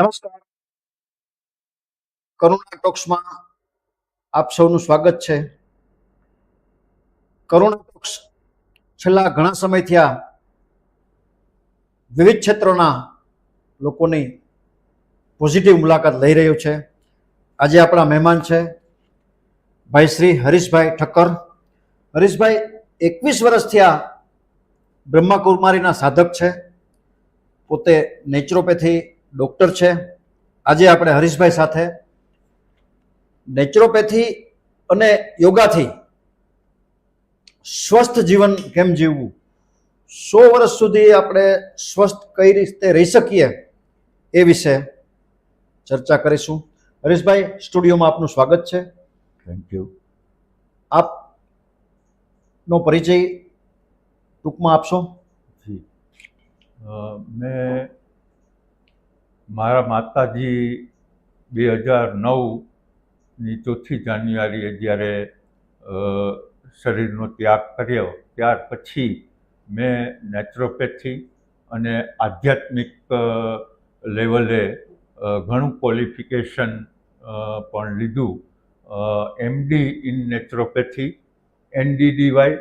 નમસ્કાર. કરુણા ટોક્સમાં આપ સૌનું સ્વાગત છે. કરુણા ટોક્સ છેલ્લા ઘણા સમયથી આ વિવિધ ક્ષેત્રોના લોકોની પોઝિટિવ મુલાકાત લઈ રહ્યું છે. આજે આપણા મહેમાન છે ભાઈ શ્રી હરીશભાઈ ઠક્કર. હરીશભાઈ, એકવીસ વર્ષથી આ બ્રહ્માકુમારીના સાધક છે. પોતે નેચરોપેથી ડૉક્ટર છે. આજે આપણે હરીશભાઈ સાથે નેચરોપેથી અને યોગાથી સ્વસ્થ જીવન કેમ જીવવું? સો વર્ષ સુધી આપણે સ્વસ્થ કઈ રીતે રહી શકીએ એ વિશે ચર્ચા કરીશું. હરીશભાઈ સ્ટુડિયોમાં આપનું સ્વાગત છે. થેન્ક યુ આપનો પરિચય ટૂંકમાં આપશો? જી. મેં મારા માતાજી બે હજાર નવની ચોથી જાન્યુઆરીએ જ્યારે શરીરનો ત્યાગ કર્યો, ત્યાર પછી મેં નેચરોપેથી અને આધ્યાત્મિક લેવલે ઘણું ક્વોલિફિકેશન પણ લીધું. MD in naturopathy NDDY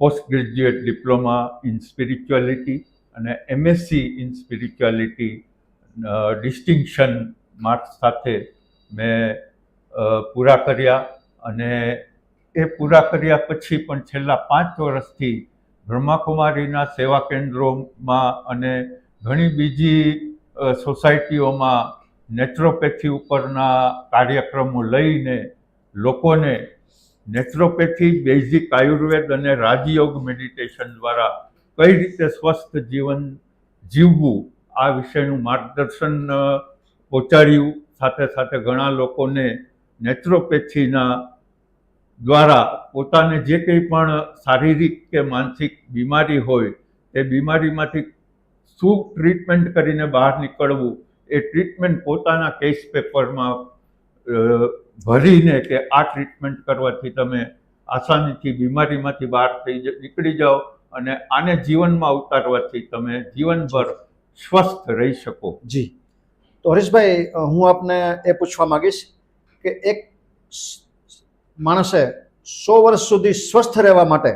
post graduate diploma in spirituality અને MSc in spirituality distinction marks સાથે મેં પૂરા કર્યા અને એ પૂરા કર્યા પછી પણ છેલ્લા પાંચ વર્ષથી બ્રહ્માકુમારીના સેવા કેન્દ્રોમાં અને ઘણી બીજી સોસાયટીઓમાં નેચરોપેથી ઉપરના કાર્યક્રમો લઈને લોકોને નેચરોપેથી બેઝિક આયુર્વેદ અને રાજયોગ મેડિટેશન દ્વારા કઈ રીતે સ્વસ્થ જીવન જીવવું આ વિષયનું માર્ગદર્શન પહોંચાડ્યું. સાથે સાથે ઘણા લોકોને નેચરોપેથીના દ્વારા પોતાને જે કંઈ પણ શારીરિક કે માનસિક બીમારી હોય, તે બીમારીમાંથી શું ટ્રીટમેન્ટ કરીને બહાર નીકળવું, એ ટ્રીટમેન્ટ પોતાના કેસ પેપરમાં ભરીને કે આ ટ્રીટમેન્ટ કરવાથી તમે આસાનીથી બીમારીમાંથી બહાર થઈ નીકળી જાઓ અને આને જીવનમાં ઉતારવાથી તમે જીવનભર સ્વસ્થ રહી શકો. જી. તો હરીશભાઈ હું આપને એ પૂછવા માંગીશ કે એક માણસે સો વર્ષ સુધી સ્વસ્થ રહેવા માટે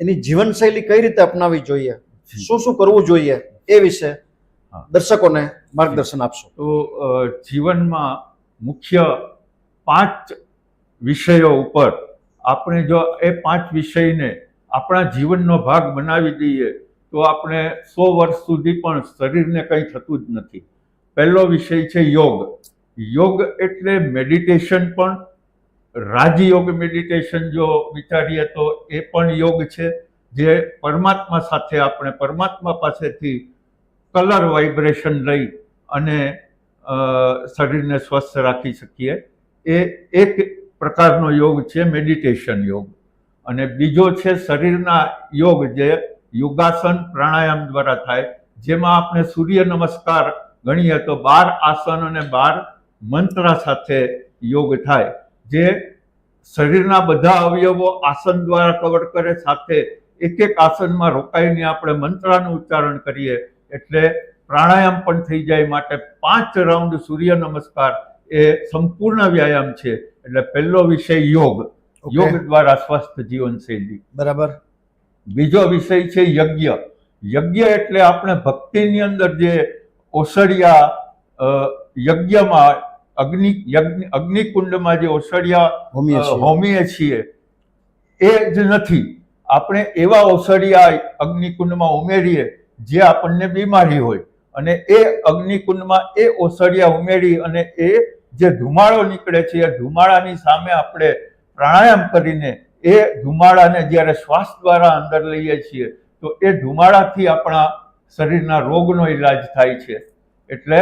એની જીવનશૈલી કઈ રીતે અપનાવવી જોઈએ? શું શું કરવું જોઈએ એ વિશે હા. દર્શકોને માર્ગદર્શન આપશો. તો જીવનમાં મુખ્ય પાંચ વિષયો ઉપર આપણે જો એ પાંચ વિષયને આપણા જીવનનો ભાગ બનાવી દઈએ તો આપણે સો વર્ષ સુધી પણ શરીરને કંઈ થતું જ નથી. પહેલો વિષય છે યોગ. યોગ એટલે મેડિટેશન પણ. રાજયોગ મેડિટેશન જો વિચારીએ તો એ પણ યોગ છે, જે પરમાત્મા સાથે આપણે પરમાત્મા પાસેથી કલર વાઇબ્રેશન લઈ અને શરીરને સ્વસ્થ રાખી શકીએ. એ એક પ્રકારનો યોગ છે મેડિટેશન યોગ. અને બીજો છે શરીરના યોગ જે યોગાસન પ્રાણાયામ દ્વારા થાય. જેમાં આપણે સૂર્ય નમસ્કાર ગણીએ તો બાર આસન અને બાર મંત્ર સાથે યોગ થાય. જે શરીરના બધા અવયવો આસન દ્વારા કવર કરે સાથે એક એક આસનમાં રોકાઈને આપણે મંત્રાનું ઉચ્ચારણ કરીએ. એટલે પ્રાણાયામ પણ થઈ જાય માટે પાંચ રાઉન્ડ સૂર્ય નમસ્કાર એ સંપૂર્ણ વ્યાયામ છે. એટલે પહેલો વિષય યોગ. યોગ દ્વારા સ્વસ્થ જીવનશૈલી. બરાબર. બીજો વિષય છે યજ્ઞ. યજ્ઞ એટલે આપણે ભક્તિની અંદર જે ઓસડિયા યજ્ઞમાં અગ્નિ યજ્ઞ અગ્નિકુંડમાં જે ઓસડિયા હોમીએ છીએ. હોમીએ છીએ. એ જ નથી. આપણે એવા ઓસડિયા અગ્નિકુંડમાં ઉમેરીએ જે આપણને બીમારી હોય. અને એ અગ્નિકુંડમાં એ ઓસડિયા ઉમેરી અને એ જે ધુમાડો નીકળે છે એ ધુમાડાની સામે આપણે પ્રાણાયામ કરીને એ ધુમાડાને જ્યારે શ્વાસ દ્વારા અંદર લઈએ છીએ તો એ ધુમાડાથી આપણા શરીરના રોગનો ઈલાજ થાય છે. એટલે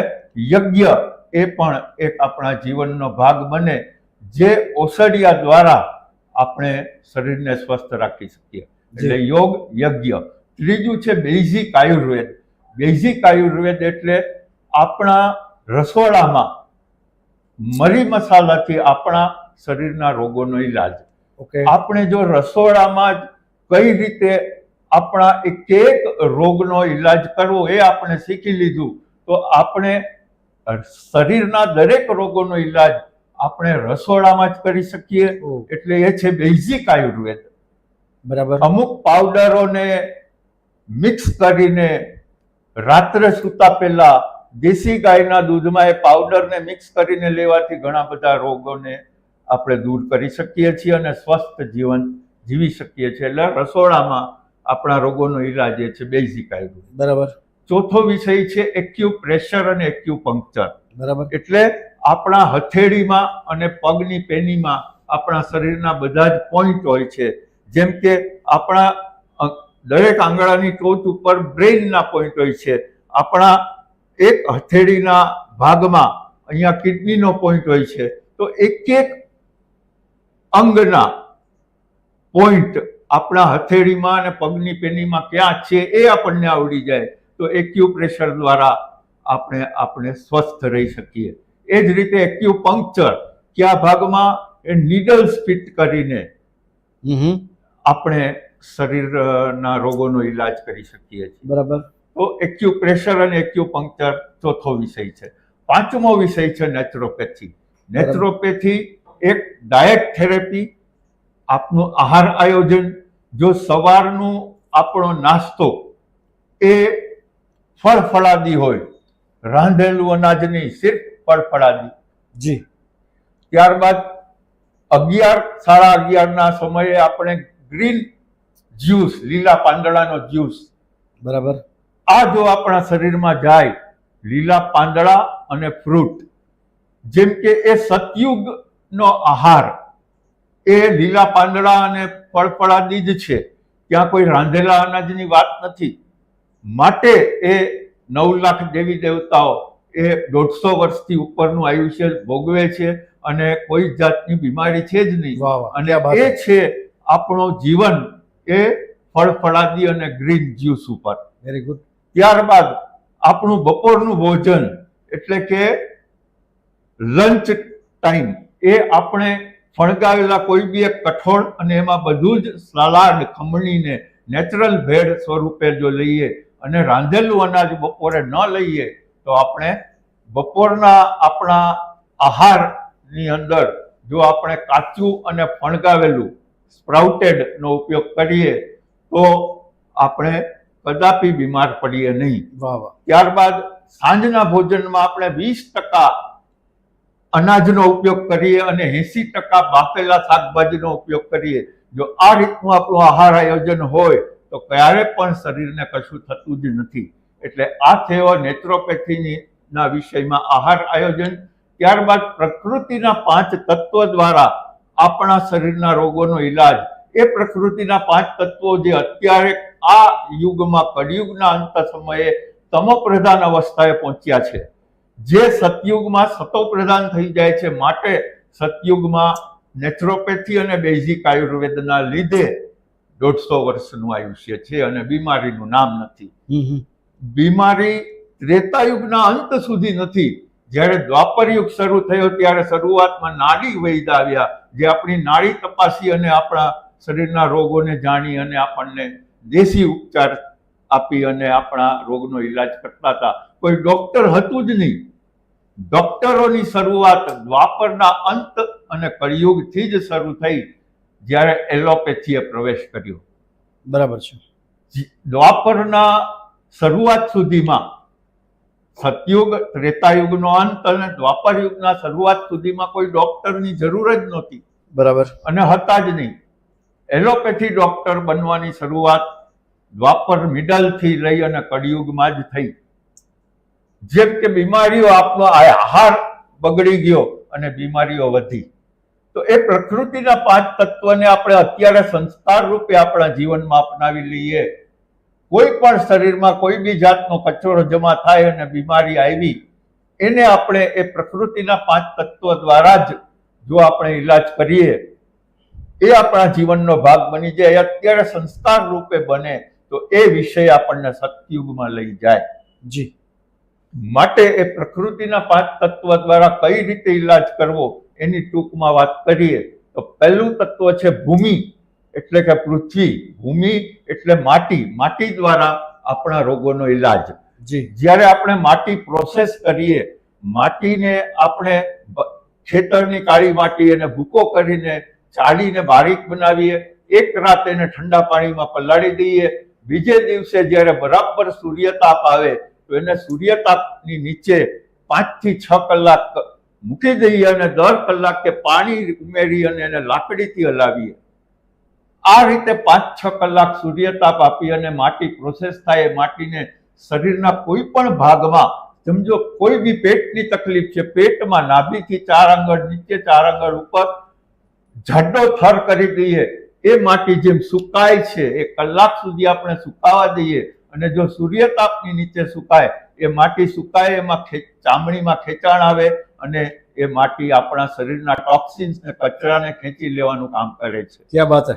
યજ્ઞ એ પણ એક આપણા જીવનનો ભાગ બને જે ઓસડિયા દ્વારા આપણે શરીરને સ્વસ્થ રાખી શકીએ. એટલે યોગ યજ્ઞ. ત્રીજું છે બેઝિક આયુર્વેદ. બેઝિક આયુર્વેદ એટલે આપણા રસોડામાં મરી મસાલાથી આપણા શરીરના રોગોનો ઈલાજ. આપણે જો રસોડામાં જ કઈ રીતે આપણા એક એક રોગનો ઈલાજ કરવો એ આપણે શીખી લીધું તો આપણે શરીરના દરેક રોગોનો ઈલાજ આપણે રસોડામાં જ કરી શકીએ. એટલે એ છે બેઝિક આયુર્વેદ. બરાબર. અમુક પાવડરોને મિક્સ કરીને રાત્રે સૂતા પહેલા દેશી ગાયના દૂધમાં એ પાવડરને મિક્સ કરીને લેવાથી ઘણા બધા રોગોને આપણે દૂર કરી શકીએ છીએ અને સ્વસ્થ જીવન જીવી શકીએ છીએ. એટલે રસોડામાં આપણા રોગોનો ઈલાજ એ છે બેઝિક આયુર્વેદ. બરાબર. ચોથો વિષય છે એક્યુ પ્રેશર અને એક્યુ પંક્ચર બરાબર. એટલે આપણા હથેળીમાં અને પગની પેનીમાં આપણા શરીરના બધા જ પોઈન્ટ હોય છે. જેમ કે આપણા દરેક આંગળાની ટોચ ઉપર બ્રેઇનના પોઈન્ટ હોય છે. આપણા એક હથેળીના ભાગમાં અહીંયા કિડનીનો પોઈન્ટ હોય છે. તો એક એક અંગના પોઈન્ટ આપણા હથેળીમાં અને પગની પેનીમાં ક્યાં છે એ આપણને આવડી જાય. તો એક્યુપ્રેશર દ્વારા આપણે આપણે સ્વસ્થ રહી શકીએ. એ જ રીતે એક્યુપંક્ચર કયા ભાગમાં? એ નીડલ્સ ફિટ કરીને આપણે શરીરના રોગોનો ઈલાજ કરી શકીએ છીએ. બરાબર. તો એક્યુપ્રેશર અને એક્યુપંક્ચર ચોથો વિષય છે. પાંચમો વિષય છે નેચરોપેથી નેચરોપેથી એક ડાયટ થેરેપી આપનું આહાર આયોજન જો સવારનું આપણો નાસ્તો એ ફળફળાદી હોય રાંધેલું અનાજની સિર્ફ ફળફળાદી. જી. ત્યારબાદ અગિયાર સાડા અગિયારના સમયે આપણે ગ્રીન જ્યુસ લીલા પાંદડાનો જ્યુસ. બરાબર. આ જો આપણા શરીરમાં જાય લીલા પાંદડા અને ફ્રૂટ જેમ કે એ સતયુગનો આહાર. એ લીલા પાંદડા અને ફળફળાદી જ છે. ત્યાં કોઈ રાંધેલા અનાજની વાત નથી. માટે એ નવ લાખ દેવી દેવતાઓ એ દોઢસો વર્ષથી ઉપરનું આયુષ્ય ભોગવે છે અને કોઈ જાતની બીમારી છે જ નહીં. અને એ છે આપણું જીવન એ ફળફળાદી અને ગ્રીન જ્યુસ ઉપર. વેરી ગુડ ત્યારબાદ આપણું બપોરનું ભોજન એટલે કે લંચ ટાઈમ. એ આપણે ફણગાવેલા કોઈ બી એક કઠોળ અને એમાં બધું જ સલાડ ખમણીને નેચરલ ભેળ સ્વરૂપે જો લઈએ અને રાંધેલું અનાજ બપોરે ન લઈએ તો આપણે બપોરના આપણા આહારની અંદર જો આપણે કાચું અને ફણગાવેલું સ્પ્રાઉટેડનો ઉપયોગ કરીએ તો આપણે કદાપી બીમાર પડીએ નહીં. ત્યારબાદ સાંજના ભોજનમાં આપણે વીસ ટકા અનાજનો ઉપયોગ કરીએ અને એસી ટકા બાફેલા શાકભાજીનો ઉપયોગ કરીએ. જો આ રીતનું આપણું આહાર આયોજન હોય, તો ક્યારે પણ શરીરને કશું થતું જ નથી. એટલે આ થયો નેત્રોપેથીના વિષયમાં આહાર આયોજન. ત્યારબાદ પ્રકૃતિના પાંચ તત્વો દ્વારા આપણા શરીરના રોગોનો ઈલાજ. એ પ્રકૃતિના પાંચ તત્વો જે અત્યારે આ યુગમાં કળિયુગના અંત સમયે તમોપ્રધાન અવસ્થાએ પહોંચ્યા છે. જે સતયુગમાં સતો પ્રધાન થઈ જાય છે માટે સતયુગમાં નેચરોપેથી અને બેઝિક આયુર્વેદના લીધે દોઢસો વર્ષનું આયુષ્ય છે અને બીમારીનું નામ નથી. બીમારી ત્રેતાયુગના અંત સુધી નથી. જ્યારે દ્વાપર યુગ શરૂ થયો ત્યારે શરૂઆતમાં નાડી વૈદ આવ્યા જે આપણી નાડી તપાસી અને આપણા શરીરના રોગોને જાણી અને આપણને દેશી ઉપચાર આપી અને આપણા રોગનો ઈલાજ કરતા હતા. કોઈ ડોક્ટર હતું જ નહીં. ડોક્ટરોની શરૂઆત દ્વાપરના અંત અને કળિયુગથી જ શરૂ થઈ જ્યારે એલોપેથીએ પ્રવેશ કર્યો. બરાબર છે. દ્વાપરના શરૂઆત સુધીમાં સતયુગ ત્રેતાયુગનો અંત અને દ્વાપર યુગના શરૂઆત સુધીમાં કોઈ ડોક્ટરની જરૂર જ નહોતી. બરાબર. અને હતા જ નહીં. એલોપેથી ડોક્ટર બનવાની શરૂઆત દ્વાપર મિડલથી લઈ અને કળિયુગમાં જ થઈ. જેમ કે બીમારીઓ આપણો આહાર બગડી ગયો અને બીમારીઓ વધી. તો એ પ્રકૃતિના પાંચ તત્વને આપણે અત્યારે સંસ્કાર રૂપે આપણા જીવનમાં અપનાવી લઈએ. કોઈ પણ શરીરમાં કોઈ બી જાતનો કચરો જમા થાય અને બીમારી આવી, એને આપણે એ પ્રકૃતિના પાંચ તત્વો દ્વારા જ જો આપણે ઈલાજ કરીએ, એ આપણા જીવનનો ભાગ બની જાય અત્યારે સંસ્કાર રૂપે બને, તો એ વિષય આપણને સતયુગમાં લઈ જાય. જી. માટે એ પ્રકૃતિના પાંચ તત્વ દ્વારા કઈ રીતે ઈલાજ કરવો એની ટૂંકમાં વાત કરીએ તો પહેલું તત્વ છે ભૂમિ એટલે કે પૃથ્વી. ભૂમિ એટલે માટી. માટી દ્વારા આપણા રોગોનો ઈલાજ. જ્યારે આપણે માટી પ્રોસેસ કરીએ માટીને આપણે ખેતરની કાળી માટી એને ભૂકો કરીને ચાળીને બારીક બનાવીએ એક રાત એને ઠંડા પાણીમાં પલાળી દઈએ બીજે દિવસે જ્યારે બરાબર સૂર્યતાપ આવે તો એને સૂર્યતાપની નીચે પાંચથી છ કલાક મૂકી દઈએ અને દર કલાકે પાણી ઉમેરી અને એને લાકડીથી હલાવીએ. આ રીતે પાંચ, છ કલાક સૂર્યતાપ આપી અને માટી પ્રોસેસ થાય એ માટીને શરીરના કોઈ પણ ભાગમાં, સમજો કોઈ બી પેટની તકલીફ છે, પેટમાં નાભીથી ચાર આંગળ, નીચે ચાર આંગળ ઉપર જાડો થર કરી દઈએ. એ માટી જેમ સુકાય છે, એ કલાક સુધી આપણે સુકાવા દઈએ. અને જો સૂર્યતાપની નીચે સુકાય એ માટી સુકાય એમાં ચામડીમાં ખેંચાણ આવે અને એ માટી આપણા શરીરના ટોક્સિન્સ ને કચરાને ખેંચી લેવાનું કામ કરે છે. ક્યાં વાત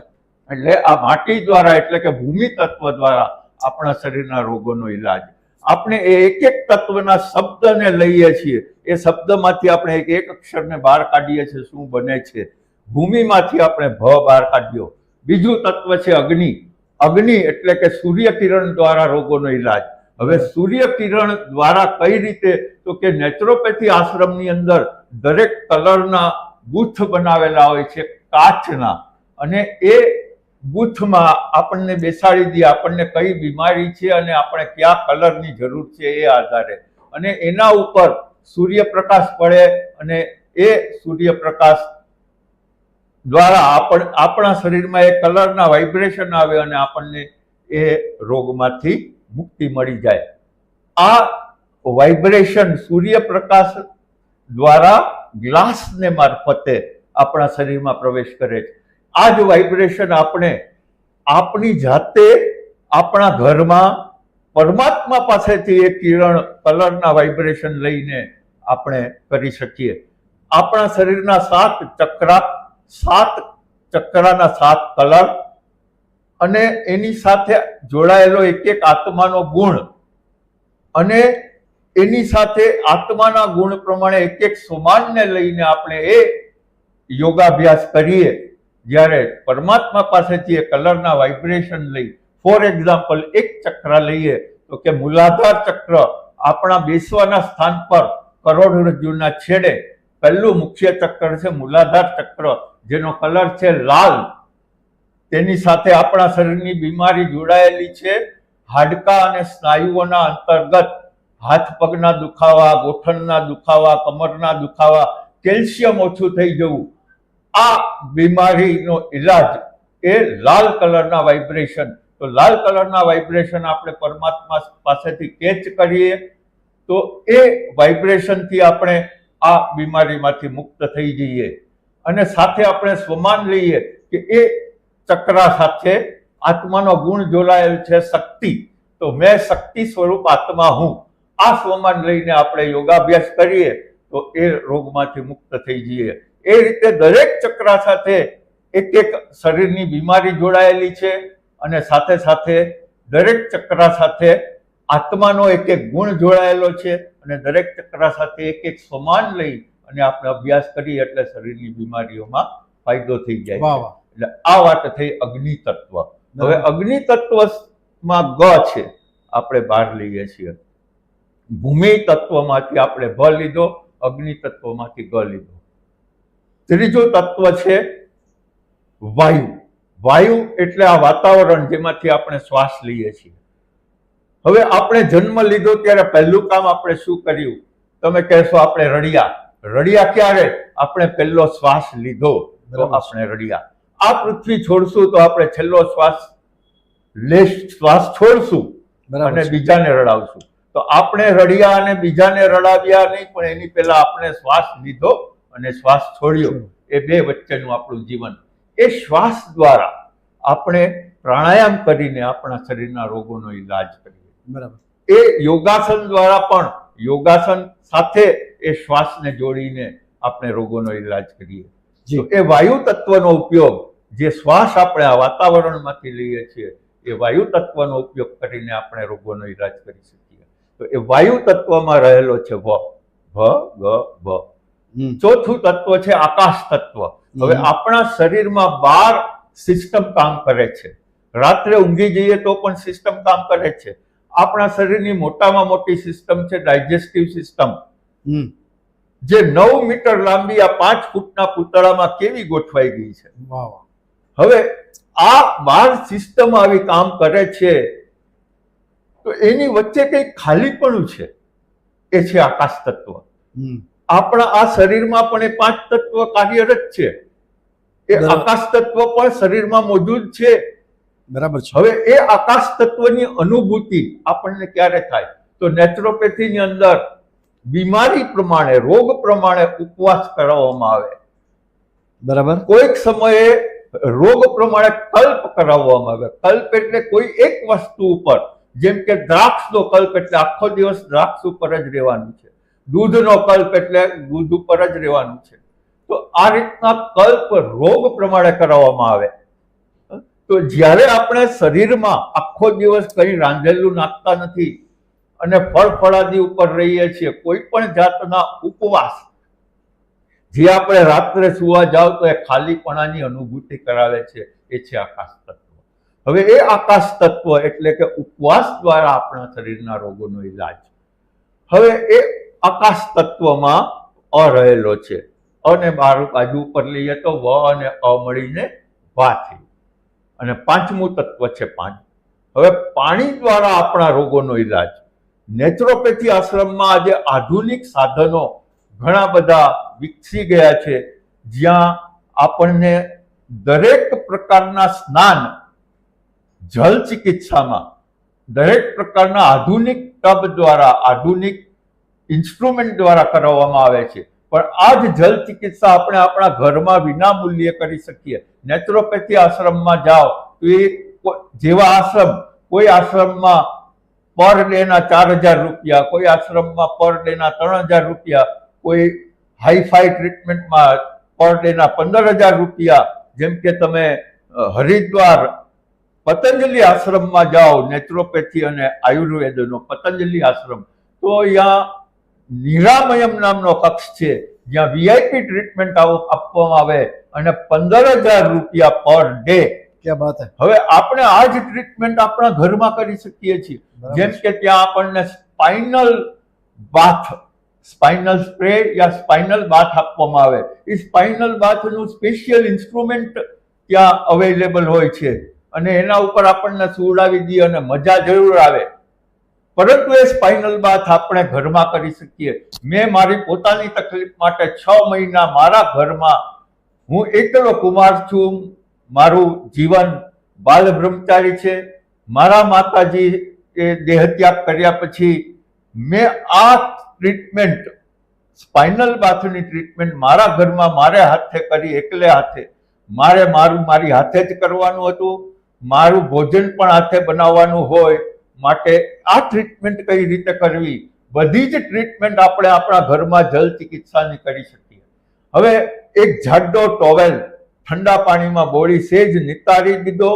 એટલે આ માટી દ્વારા એટલે કે ભૂમિ તત્વ દ્વારા આપણા શરીરના રોગોનો ઈલાજ. આપણે એ એક એક તત્વના શબ્દને લઈએ છીએ. એ શબ્દમાંથી આપણે એક એક અક્ષરને બહાર કાઢીએ છીએ શું બને છે. ભૂમિમાંથી આપણે ભ બહાર કાઢ્યો. બીજું તત્વ છે અગ્નિ. અગ્નિ એટલે કે સૂર્યકિરણ દ્વારા રોગોનો ઈલાજ. હવે સૂર્યકિરણ દ્વારા કઈ રીતે? તો કે નેચરોપેથી આશ્રમની અંદર દરેક કલરના બુથ બનાવેલા હોય છે, કાચના. અને એ બુથમાં આપણને બેસાડી દે, આપણને કઈ બીમારી છે અને આપણે કયા કલરની જરૂર છે એ આધારે. અને એના ઉપર સૂર્યપ્રકાશ પડે અને એ સૂર્યપ્રકાશ દ્વારા આપણ, આપણા શરીરમાં એ કલરના વાઇબ્રેશન આવે અને આપણને એ રોગમાંથી મુક્તિ મળી જાય. આ વાઇબ્રેશન સૂર્યપ્રકાશ દ્વારા ગ્લાસને મારફતે આપણા શરીરમાં પ્રવેશ કરે છે. આ જ વાઇબ્રેશન આપણે આપણી જાતે આપણા ઘરમાં પરમાત્મા પાસેથી એ કિરણ કલરના વાઇબ્રેશન લઈને આપણે કરી શકીએ. આપણા શરીરના સાત ચક્રા સાત ચક્રના સાત કલર અને એની સાથે જોડાયેલો એક એક આત્માનો ગુણ અને એની સાથે આત્માના ગુણ પ્રમાણે એક એક સમાનને લઈને આપણે એ યોગાભ્યાસ કરીએ. જ્યારે પરમાત્મા પાસેથી એ કલરના વાઇબ્રેશન લઈ ફોર એક્ઝામ્પલ એક ચક્ર લઈએ, તો કે મૂલાધાર ચક્ર આપણા બેસવાના સ્થાન પર કરોડરજ્જુના છેડે. પહેલું મુખ્ય ચક્ર છે મૂલાધાર ચક્ર. જેનો કલર છે લાલ. તેની સાથે આપણા શરીરની બીમારી જોડાયેલી છે. હાડકા અને સ્નાયુઓના અંતર્ગત હાથ પગના દુખાવા, ગોઠણના દુખાવા, કમરના દુખાવા, કેલ્શિયમ ઓછું થઈ જવું. આ બીમારીનો ઈલાજ એ લાલ કલરના વાઇબ્રેશન. તો લાલ કલરના વાઇબ્રેશન આપણે પરમાત્મા પાસેથી કેચ કરીએ તો એ વાઇબ્રેશનથી આપણે આ બીમારીમાંથી મુક્ત થઈ જઈએ. અને સાથે આપણે સ્વમાન લઈએ કે એ ચક્રા સાથે આત્માનો ગુણ જોડાયેલ છે શક્તિ. તો મેં શક્તિ સ્વરૂપ આત્મા હું. આ સ્વમાન લઈને આપણે યોગાભ્યાસ કરીએ તો એ રોગમાંથી મુક્ત થઈ જઈએ. એ રીતે દરેક ચક્રા સાથે એક એક શરીરની બીમારી જોડાયેલી છે અને સાથે સાથે દરેક ચક્રા સાથે આત્માનો એક એક ગુણ જોડાયેલો છે અને દરેક ચક્રા સાથે એક એક સમાન લઈ અને આપણે અભ્યાસ કરીએ એટલે શરીરની બીમારીઓમાં ફાયદો થઈ જાય છે. એટલે આ વાત થઈ અગ્નિ તત્વ હવે અગ્નિ તત્વમાં ગ છે આપણે બહાર લઈએ છીએ. ભૂમિ તત્વમાંથી આપણે ભ લીધો અગ્નિ તત્વમાંથી ગ લીધો. ત્રીજું તત્વ છે વાયુ. વાયુ એટલે આ વાતાવરણ જેમાંથી આપણે શ્વાસ લઈએ છીએ. હવે આપણે જન્મ લીધો ત્યારે પહેલું કામ આપણે શું કર્યું? તમે કહેશો આપણે રડ્યા. રડ્યા ક્યારે? આપણે પહેલો શ્વાસ લીધો તો આપણે રડિયા. આ પૃથ્વી છોડશું તો આપણે છેલ્લો શ્વાસ લે શ્વાસ છોડશું અને બીજાને રડાવશું. તો આપણે રડિયા અને બીજાને રડાવ્યા નહીં પણ એની પહેલા આપણે શ્વાસ લીધો અને શ્વાસ છોડ્યો. એ બે વચ્ચેનું આપણું જીવન. એ શ્વાસ દ્વારા આપણે પ્રાણાયામ કરીને આપણા શરીરના રોગોનો ઈલાજ કરીએ. બરાબર. એ યોગાસન દ્વારા પણ યોગાસન સાથે એ શ્વાસને જોડીને આપણે રોગોનો ઈલાજ કરીએ. એ વાયુ તત્વનો ઉપયોગ જે શ્વાસ આપણે આ વાતાવરણમાંથી લઈએ છીએ એ વાયુ તત્વનો ઉપયોગ કરીને આપણે રોગોનો ઈલાજ કરી શકીએ. તો એ વાયુ તત્વમાં રહેલો છે વ. ભ ગ ભ ચોથું તત્વ છે આકાશ તત્વ. હવે આપણા શરીરમાં બાર સિસ્ટમ કામ કરે છે. રાત્રે ઊંઘી જઈએ તો પણ સિસ્ટમ કામ કરે છે. આપણા શરીરની મોટામાં મોટી સિસ્ટમ છે ડાયજેસ્ટિવ સિસ્ટમ. જે નવ મીટર લાંબી આ પાંચ ફૂટના પૂતળામાં કેવી ગોઠવાઈ ગઈ છે? હવે આ બાર સિસ્ટમ આવી કામ કરે છે તો એની વચ્ચે કંઈક ખાલીપણું છે? એ છે આકાશ તત્વ. આપણા આ શરીરમાં પણ એ પાંચ તત્વ કાર્યરત છે. એ આકાશ તત્વ પણ શરીરમાં મોજૂદ છે. બરાબર છે. હવે એ આકાશ તત્વની અનુભૂતિ આપણને ક્યારે થાય? તો નેચરોપેથીની અંદર બીમારી પ્રમાણે રોગ પ્રમાણે ઉપવાસ કરાવવામાં આવે. બરાબર? કોઈક સમયે રોગ પ્રમાણે કલ્પ કરાવવામાં આવે. કલ્પ એટલે કોઈ એક વસ્તુ ઉપર. જેમ કે દ્રાક્ષનો કલ્પ એટલે આખો દિવસ દ્રાક્ષ ઉપર જ રહેવાનું છે. દૂધનો કલ્પ એટલે દૂધ ઉપર જ રહેવાનું છે. તો આ રીતના કલ્પ રોગ પ્રમાણે કરાવવામાં આવે. તો જ્યારે આપણે શરીરમાં આખો દિવસ કંઈ રાંધેલું નાખતા નથી અને ફળ ફળાદી ઉપર રહીએ છીએ, કોઈ પણ જાતના ઉપવાસ. જે આપણે રાત્રે સુવા જાવ તો એ ખાલીપણાની અનુભૂતિ કરાવે છે, એ છે આકાશ તત્વ. હવે એ આકાશ તત્વ એટલે કે ઉપવાસ દ્વારા આપણા શરીરના રોગોનો ઈલાજ. હવે એ આકાશ તત્વમાં અ રહેલો છે. અને બાર બાજુ ઉપર લઈએ તો વ અને અ મળીને વા થઈ. અને પાંચમું તત્વ છે પાણી. હવે પાણી દ્વારા આપણા રોગોનો ઈલાજ. નેચરોપેથી આશ્રમમાં આજે આધુનિક સાધનો ઘણા બધા વિકસી ગયા છે. જ્યાં આપણને દરેક પ્રકારના સ્નાન જલ ચિકિત્સામાં, દરેક પ્રકારના આધુનિક ટબ દ્વારા, આધુનિક ઇન્સ્ટ્રુમેન્ટ દ્વારા કરાવવામાં આવે છે. પણ આ જ જલ ચિકિત્સા આપણે આપણા ઘરમાં વિના મૂલ્યે કરી શકીએ. નેચરોપેથી આશ્રમમાં જાઓ તો એ જેવા આશ્રમ, કોઈ આશ્રમમાં પર ડેના ચાર હજાર રૂપિયા, કોઈ આશ્રમમાં પર ડેના ત્રણ હજાર રૂપિયા, કોઈ હાઈફાઈ ટ્રીટમેન્ટમાં પર ડેના પંદર હજાર રૂપિયા, જેમ કે તમે હરિદ્વાર, પતંજલિ આશ્રમમાં જાઓ, નેચરોપેથી અને આયુર્વેદનો, પતંજલિ આશ્રમ. તો અહીંયા નિરામયમ નામનો કક્ષ છે, જ્યાં વીઆઈપી ટ્રીટમેન્ટ આપવામાં આવે અને પંદર હજાર રૂપિયા પર ડે ક્યાં વાત હવે આપણે આ જ ટ્રીટમેન્ટ આપણા ઘરમાં કરી શકીએ છીએ. જેમ કે ત્યાં આપણને સ્પાઇનલ બાથ સ્પાઇનલ સ્પ્રે યા સ્પાઇનલ બાથ આપવામાં આવે. એ સ્પાઇનલ બાથનું સ્પેશિયલ ઇન્સ્ટ્રુમેન્ટ ત્યાં અવેલેબલ હોય છે. અને એના ઉપર આપણને સુવડાવી દઈએ અને મજા જરૂર આવે. પરંતુ એ સ્પાઇનલ બાથ આપણે ઘરમાં કરી શકીએ. મેં મારી પોતાની તકલીફ માટે છ મહિના મારા ઘરમાં હું એકલો કુમાર છું. મારું જીવન બાલ બ્રહ્મચારી છે. મારા માતાજી એ દેહત્યાગ કર્યા પછી મેં આ ટ્રીટમેન્ટ સ્પાઇનલ બાથની ટ્રીટમેન્ટ મારા ઘરમાં મારે હાથે કરી, એકલે હાથે. મારે મારું, મારી હાથે જ કરવાનું હતું. મારું ભોજન પણ હાથે બનાવવાનું હોય માટે આ ટ્રીટમેન્ટ કઈ રીતે કરવી? બધી જ ટ્રીટમેન્ટ આપણે આપણા ઘરમાં જલ ચિકિત્સાની કરી શકીએ. હવે એક જાડો ટોવેલ ઠંડા પાણીમાં બોળી સેજ નિતારી દીધો.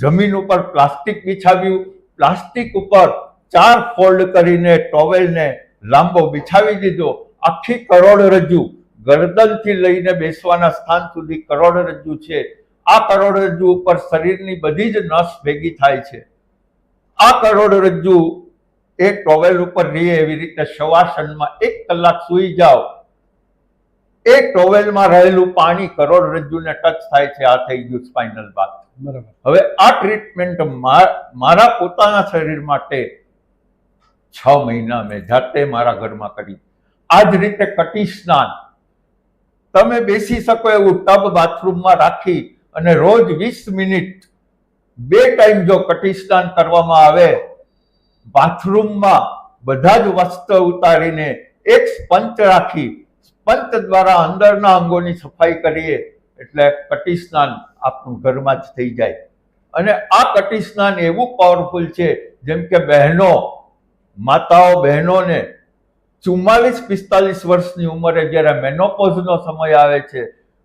જમીન ઉપર પ્લાસ્ટિક બિછાવ્યું. પ્લાસ્ટિક ઉપર ચાર ફોલ્ડ કરીને ટોવેલને લાંબો બિછાવી દીધો. આખી કરોડરજ્જુ ગરદનથી લઈને બેસવાના સ્થાન સુધી કરોડરજ્જુ છે. આ કરોડરજ્જુ ઉપર શરીરની બધી જ નસ ભેગી થાય છે. આ કરોડરજ્જુ એ ટોવેલ ઉપર રહીએ એવી રીતે શવાસનમાં એક કલાક સૂઈ જાઓ. એ ટોવેલમાં રહેલું પાણી કરોડરજ્જુને ટચ થાય છે આ થઈ ગયું સ્પાઇનલ બાથ બરાબર. હવે આ ટ્રીટમેન્ટ મારા પોતાના શરીર માટે છ મહિના મેં જાતે મારા ઘરમાં કરી. આ જ રીતે કટી સ્નાન. તમે બેસી શકો એવું ટબ બાથરૂમમાં રાખી અને રોજ વીસ મિનિટ બે ટાઈમ જો કટી સ્નાન કરવામાં આવે બાથરૂમમાં બધા જ વસ્ત્ર ઉતારીને એક સ્પંચ રાખી સ્પંચ દ્વારા અંદરના અંગોની સફાઈ કરીએ એટલે કટી સ્નાન આપણું ઘરમાં જ થઈ જાય. અને આ કટી સ્નાન એવું પાવરફુલ છે, જેમ કે બહેનો, માતાઓ બહેનોને ચુમ્માલીસ પિસ્તાલીસ વર્ષની ઉંમરે જ્યારે મેનોપોઝનો સમય આવે છે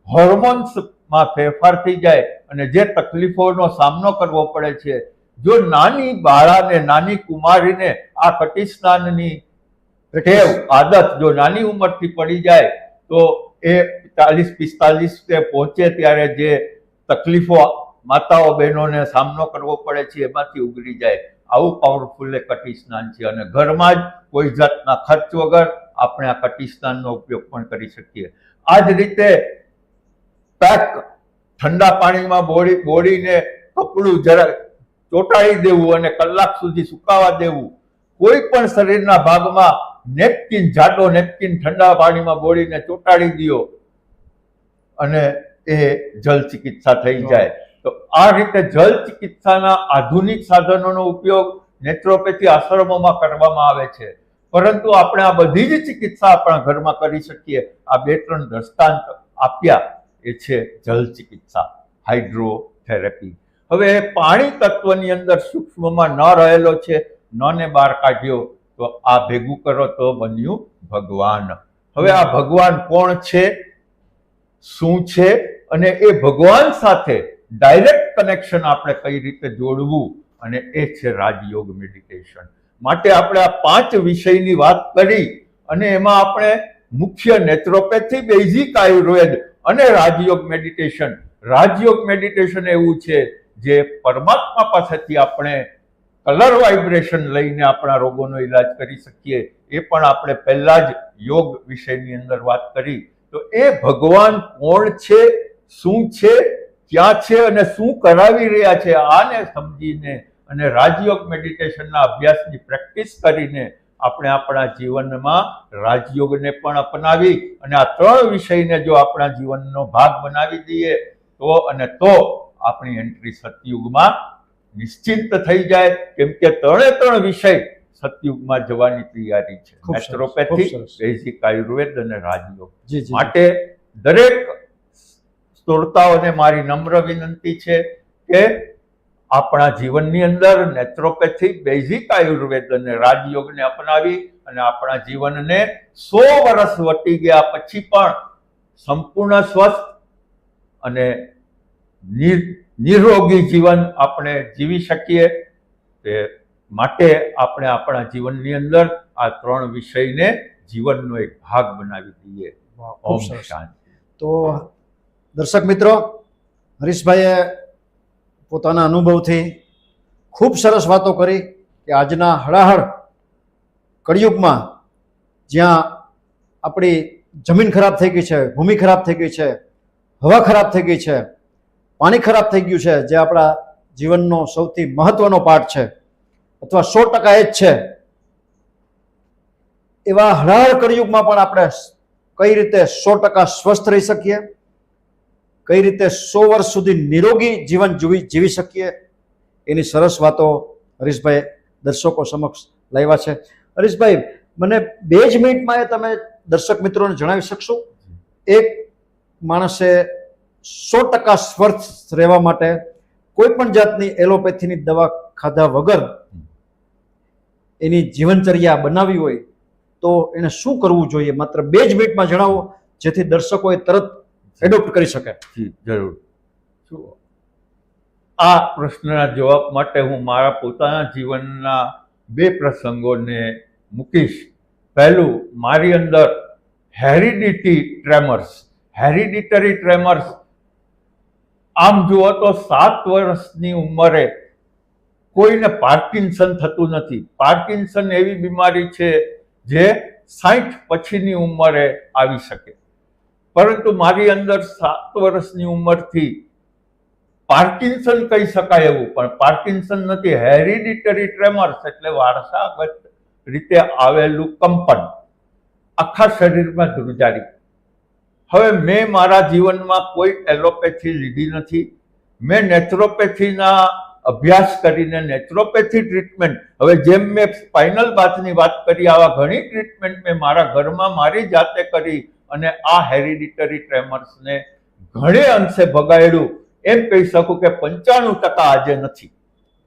હોર્મોન્સમાં ફેરફાર થઈ જાય અને જે તકલીફોનો સામનો કરવો પડે છે, જો નાની બાળાને, નાની કુમારીને આ કટી સ્નાનની ટેવ આદત, જો નાની ઉંમરથી પડી જાય, તો એ ચાલીસ, પિસ્તાલીસ કે પહોંચે ત્યારે જે તકલીફો માતાઓ બહેનોને સામનો કરવો પડે છે, એમાંથી ઉગરી જાય. આવું પાવરફુલ એ કટી સ્નાન છે અને ઘરમાં જ કોઈ જાતના ખર્ચ વગર આપણે આ કટી સ્નાનનો ઉપયોગ પણ કરી શકીએ. આ જ રીતે પેક ઠંડા પાણીમાં બોળી, બોળીને કપડું જરા ચોંટાડી દેવું અને કલાક સુધી સુકાવા દેવું. કોઈ પણ શરીરના ભાગમાં નેપકિન જાડો નેપકિન ઠંડા પાણીમાં બોળીને ચોંટાડી દ્યો અને એ જલ ચિકિત્સા થઈ જાય. તો આ રીતે જલ ચિકિત્સાના આધુનિક સાધનોનો ઉપયોગ નેત્રોપેથી આશ્રમોમાં કરવામાં આવે છે. પરંતુ આપણે આ બધી જ ચિકિત્સા આપણા ઘરમાં કરી શકીએ. આ બે ત્રણ દ્રષ્ટાંત આપ્યા એ છે જલ ચિકિત્સા હાઇડ્રોથેરેપી. હવે પાણી તત્વની અંદર સૂક્ષ્મમાં ન રહેલો છે નને બહાર કાઢ્યો. તો આ ભેગું કરો તો બન્યું ભગવાન. હવે આ ભગવાન કોણ છે? શું છે? અને એ ભગવાન સાથે ડાયરેક્ટ કનેક્શન આપણે કઈ રીતે જોડવું? અને એ છે રાજયોગ મેડિટેશન માટે આપણે આ પાંચ વિષયની વાત કરી, અને એમાં આપણે મુખ્ય નેત્રોપેથી બેઝિક આયુર્વેદ અને રાજયોગ મેડિટેશન રાજયોગ મેડિટેશન એવું છે જે પરમાત્મા પાસેથી આપણે કલર વાઇબ્રેશન લઈને આપણા રોગોનો ઈલાજ કરી શકીએ, એ પણ આપણે પહેલા જ યોગ વિષયની અંદર વાત કરી. તો એ ભગવાન કોણ છે, શું છે, ક્યાં છે અને શું કરાવી રહ્યા છે, આને સમજીને અને રાજયોગ મેડિટેશનના અભ્યાસની પ્રેક્ટિસ કરીને આપણે આપણા જીવનમાં રાજયોગને પણ અપનાવી અને આ ત્રણ વિષયને જો આપણા જીવનનો ભાગ બનાવી દઈએ તો અને તો આપણી એન્ટ્રી સતયુગમાં નિશ્ચિંત થઈ જાય કેમ કે ત્રણે ત્રણ વિષય સતયુગમાં જવાની તૈયારી છે. નેચરોપેથી બેઝિક આયુર્વેદ અને રાજયોગ. માટે દરેક શ્રોતાઓને મારી નમ્ર વિનંતી છે કે આપણા જીવનની અંદર નેચરોપેથી બેઝિક આયુર્વેદ અને રાજયોગને અપનાવી અને આપણા જીવનને સો વર્ષ વટી ગયા પછી પણ સંપૂર્ણ સ્વસ્થ અને નિર- નિરોગી જીવન આપણે જીવી શકીએ તે માટે આપણે આપણા જીવનની અંદર આ ત્રણ વિષયને જીવનનો એક ભાગ બનાવી દઈએ. ઓમ શાંતિ. તો દર્શક મિત્રો હરીશભાઈએ પોતાના અનુભવથી ખૂબ સરસ વાતો કરી કે આજના હળાહળ કળિયુગમાં જ્યાં આપણી જમીન ખરાબ થઈ ગઈ છે ભૂમિ ખરાબ થઈ ગઈ છે હવા ખરાબ થઈ ગઈ છે પાણી ખરાબ થઈ ગયું છે, જે આપણા જીવનનો સૌથી મહત્વનો પાઠ છે, અથવા સો ટકા એ જ છે. એવા હળહળ કળિયુગમાં પણ આપણે કઈ રીતે સો ટકા સ્વસ્થ રહી શકીએ? કઈ રીતે સો વર્ષ સુધી નિરોગી જીવન જીવી જીવી શકીએ? એની સરસ વાતો હરીશભાઈ દર્શકો સમક્ષ લાવ્યા છે. હરીશભાઈ, મને બે જ મિનિટમાં એ તમે દર્શક મિત્રોને જણાવી શકશો? એક માણસે સો ટકા સ્વર્થ રહેવા માટે કોઈ પણ જાતની એલોપેથીની દવા ખાધા વગર એની જીવનચર્યા બનાવી હોય તો એને શું કરવું જોઈએ? માત્ર બે જ મિનિટમાં જણાવો જેથી દર્શકોએ તરત એડોપ્ટ કરી શકે. જરૂર. જુઓ આ પ્રશ્નના જવાબ માટે હું મારા પોતાના જીવનના બે પ્રસંગોને મૂકીશ. પહેલું મારી અંદર હેરિડિટી ટ્રેમર્સ હેરિડિટરી ટ્રેમર્સ આમ જુઓ તો સાત વર્ષની ઉંમરે કોઈને પાર્કિન્સન થતું નથી. પાર્કિન્સન એવી બીમારી છે જે સાઠ પછીની ઉંમરે આવી શકે. પરંતુ મારી અંદર સાત વર્ષની ઉંમરથી પાર્કિન્સન કહી શકાય એવું, પણ પાર્કિન્સન નથી, હેરિડિટરી ટ્રેમર્સ એટલે વારસાગત રીતે આવેલું કંપન. આખા શરીરમાં ધ્રુજારી. હવે મેં મારા જીવનમાં કોઈ એલોપેથી લીધી નથી. મેં નેચરોપેથીના અભ્યાસ કરીને નેચરોપેથી ટ્રીટમેન્ટ, હવે જેમ મેં સ્પાઇનલ બાથની વાત કરી, આવા ઘણી ટ્રીટમેન્ટ મેં મારા ઘરમાં મારી જાતે કરી અને આ હેરિડિટરી ટ્રેમર્સને ઘણે અંશે ભગાડ્યું એમ કહી શકું કે પંચાણું ટકા આજે નથી.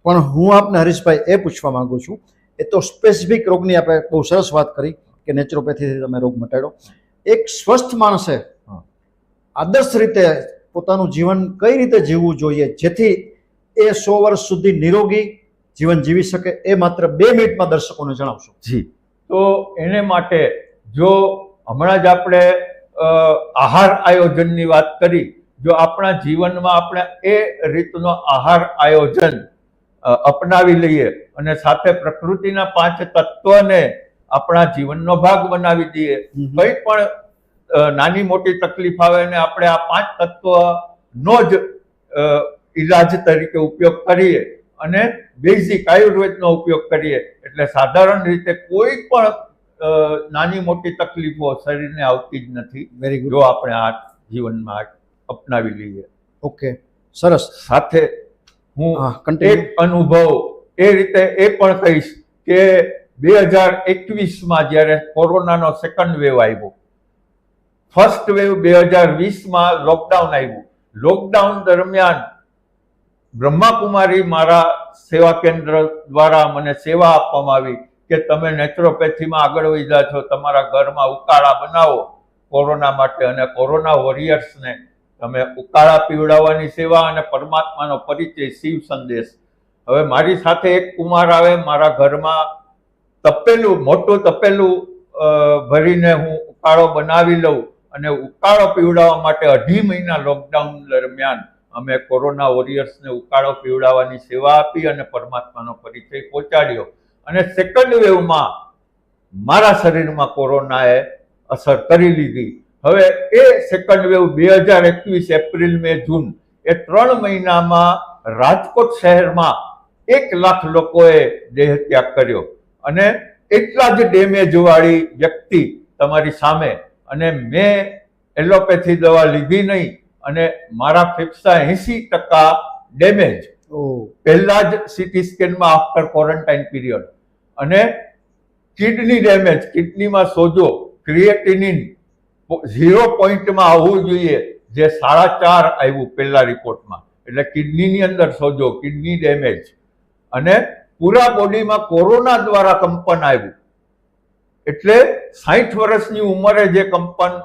પણ હું આપને હરીશભાઈ એ પૂછવા માંગુ છું, એ તો સ્પેસિફિક રોગની આપણે બહુ સરસ વાત કરી કે નેચરોપેથીથી તમે રોગ મટાડ્યો એક સ્વસ્થ માણસે હા. આદર્શ રીતે પોતાનું જીવન કઈ રીતે જીવવું જોઈએ? જેથી એ સો વર્ષ સુધી નિરોગી જીવન જીવી શકે. એ માત્ર બે મિનિટમાં દર્શકોને જણાવશો. જી. તો એને માટે જો હમણાં જ આપણે આહાર આયોજનની વાત કરી જો આપણા જીવનમાં આપણે એ રીતનો આહાર આયોજન અપનાવી લઈએ અને સાથે પ્રકૃતિના પાંચ તત્વને આપણા જીવનનો ભાગ બનાવી દઈએ. કઈ પણ નાની મોટી તકલીફ આવે ને આપણે આ પાંચ તત્વનો જ ઈલાજ તરીકે ઉપયોગ કરીએ અને બેઝિક આયુર્વેદનો ઉપયોગ કરીએ. એટલે સાધારણ રીતે કોઈ પણ નાની મોટી તકલીફો શરીરને આવતી જ નથી. વેરી ગુડ જો આપણે આ જીવનમાં અપનાવી લઈએ. ઓકે. સરસ. સાથે હું હા એક અનુભવ એ રીતે એ પણ કહીશ કે બે હજાર એકવીસમાં જ્યારે કોરોનાનો સેકન્ડ વેવ આવ્યો. ફર્સ્ટ વેવ બે હજાર વીસમાં લોકડાઉન આવ્યું. લોકડાઉન દરમિયાન બ્રહ્માકુમારી મારા સેવા કેન્દ્ર દ્વારા મને સેવા આપવામાં આવી કે તમે નેચરોપેથીમાં આગળ વધ્યા છો, તમારા ઘરમાં ઉકાળા બનાવો કોરોના માટે અને કોરોના વોરિયર્સને તમે ઉકાળા પીવડાવવાની સેવા અને પરમાત્માનો પરિચય શિવ સંદેશ. હવે મારી સાથે એક કુમાર આવે, મારા ઘરમાં તપેલું, મોટું તપેલું ભરીને હું ઉકાળો બનાવી લઉં અને ઉકાળો પીવડાવવા માટે અઢી મહિના લોકડાઉન દરમિયાન અમે કોરોના વોરિયર્સને ઉકાળો પીવડાવવાની સેવા આપી અને પરમાત્માનો પરિચય પહોંચાડ્યો. અને સેકન્ડ વેવમાં મારા શરીરમાં કોરોનાએ અસર કરી લીધી. હવે એ સેકન્ડ વેવ બે હજાર એકવીસ એપ્રિલ, મે, જૂન એ ત્રણ મહિનામાં રાજકોટ શહેરમાં એક લાખ લોકોએ દેહ ત્યાગ કર્યો. અને એટલા જ ડેમેજ વાળી વ્યક્તિ તમારી સામે. અને મેં એલોપેથી દવા લીધી નહીં અને મારા ફેફસા એસી ટકા ડેમેજ પહેલા જ સીટી સ્કેનમાં આફ્ટર ક્વોરન્ટાઇન પીરિયડ અને કિડની ડેમેજ કિડનીમાં સોજો ક્રિએટિનિન ઝીરો પોઈન્ટમાં આવવું જોઈએ જે સાડા ચાર આવ્યું પહેલા રિપોર્ટમાં એટલે કિડનીની અંદર સોજો કિડની ડેમેજ અને પૂરા બોડીમાં કોરોના દ્વારા કંપન આવ્યું. એટલે સાઠ વર્ષની ઉંમરે જે કંપન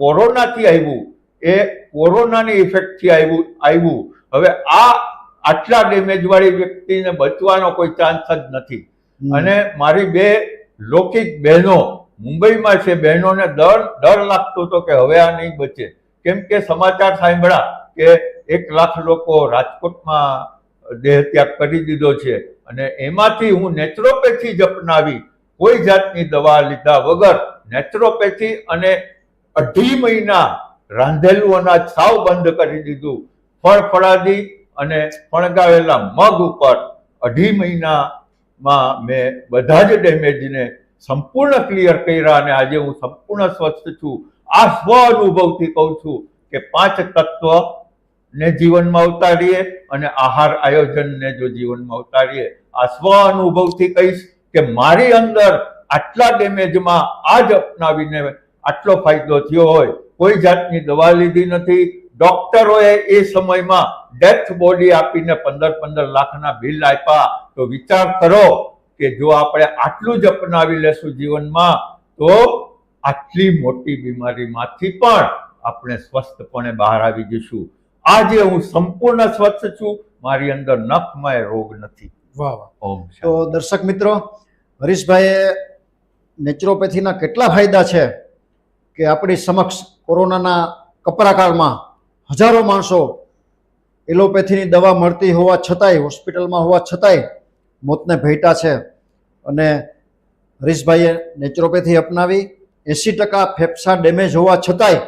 કોરોનાથી આવ્યું એ કોરોનાની ઇફેક્ટથી આવ્યું આવ્યું. હવે આ આટલા ડેમેજ વાળી વ્યક્તિને બચવાનો કોઈ ચાન્સ જ નથી. અને મારી બે લૌકિક બહેનો મુંબઈમાં છે બહેનોને ડર ડર લાગતો હતો કે હવે આ નહીં બચે. કેમ કે સમાચાર સાંભળ્યા કે એક લાખ લોકો રાજકોટમાં દેહ ત્યાગ કરી દીધો છે. અને એમાંથી હું નેચરોપેથી જ અપનાવી કોઈ જાતની દવા લીધા વગર નેચરોપેથી અને અઢી મહિના રાંધેલું અનાજ સાવ બંધ કરી દીધું ફળ ફળાદી અને ફણગાવેલા મગ ઉપર અઢી મહિનામાં મેં બધા જ ડેમેજને સંપૂર્ણ ક્લિયર કર્યા અને આજે હું સંપૂર્ણ સ્વસ્થ છું. આ સ્વ અનુભવથી કહું છું કે પાંચ તત્વ ને જીવનમાં ઉતારીએ અને આહાર આયોજનને જો જીવનમાં ઉતારીએ, આ સ્વ અનુભવથી કહીશ કે મારી અંદર આટલા ડેમેજમાં આ જ અપનાવીને આટલો ફાયદો થયો હોય, કોઈ જાતની દવા લીધી નથી. ડોક્ટરોએ એ સમયમાં ડેથ બોડી આપીને પંદર પંદર લાખના બિલ આપ્યા. તો વિચાર કરો કે જો આપણે આટલું જ અપનાવી લેશું જીવનમાં, તો આટલી મોટી બીમારીમાંથી પણ આપણે સ્વસ્થપણે બહાર આવી જઈશું. આજે હું સંપૂર્ણ સ્વચ્છ છું. મારી અંદર નખમય રોગ નથી. વાહ ઓમ તો દર્શક મિત્રો હરીશભાઈએ નેચરોપેથીના કેટલા ફાયદા છે કે આપણી સમક્ષ કોરોનાના કપરાકાળમાં હજારો માણસો એલોપેથીની દવા મળતી હોવા છતાંય હોસ્પિટલમાં હોવા છતાંય મોતને ભેટા છે. અને હરીશભાઈએ નેચરોપેથી અપનાવી એંસી ટકા ફેફસા ડેમેજ હોવા છતાંય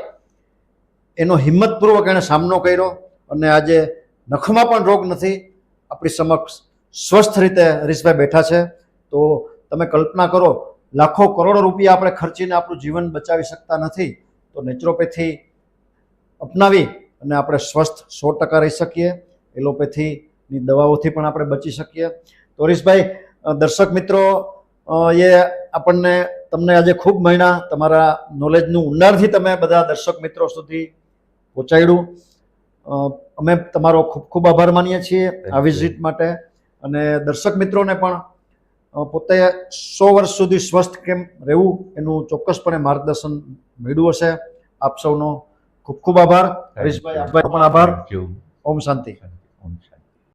એનો હિંમતપૂર્વક એણે સામનો કર્યો અને આજે નખમાં પણ રોગ નથી. આપણી સમક્ષ સ્વસ્થ રીતે હરીશભાઈ બેઠા છે. તો તમે કલ્પના કરો, લાખો કરોડો રૂપિયા આપણે ખર્ચીને આપણું જીવન બચાવી શકતા નથી. તો નેચરોપેથી અપનાવી અને આપણે સ્વસ્થ સો ટકા રહી શકીએ. એલોપેથીની દવાઓથી પણ આપણે બચી શકીએ. તો હરીશભાઈ દર્શક મિત્રો એ આપણને તમને આજે ખૂબ મહિના તમારા નોલેજનું ઊંડાણથી તમે બધા દર્શક મિત્રો સુધી પહોંચાડ્યું. અમે તમારો ખૂબ ખૂબ આભાર માનીએ છીએ આ. વિઝિટ માટે. અને દર્શક મિત્રોને પણ પોતે સો વર્ષ સુધી સ્વસ્થ કેમ રહેવું એનું ચોક્કસપણે માર્ગદર્શન મેળવ્યું હશે. આપ સૌનો ખૂબ ખૂબ આભાર. હરીશભાઈ આપનો પણ આભાર. ઓમ શાંતિ.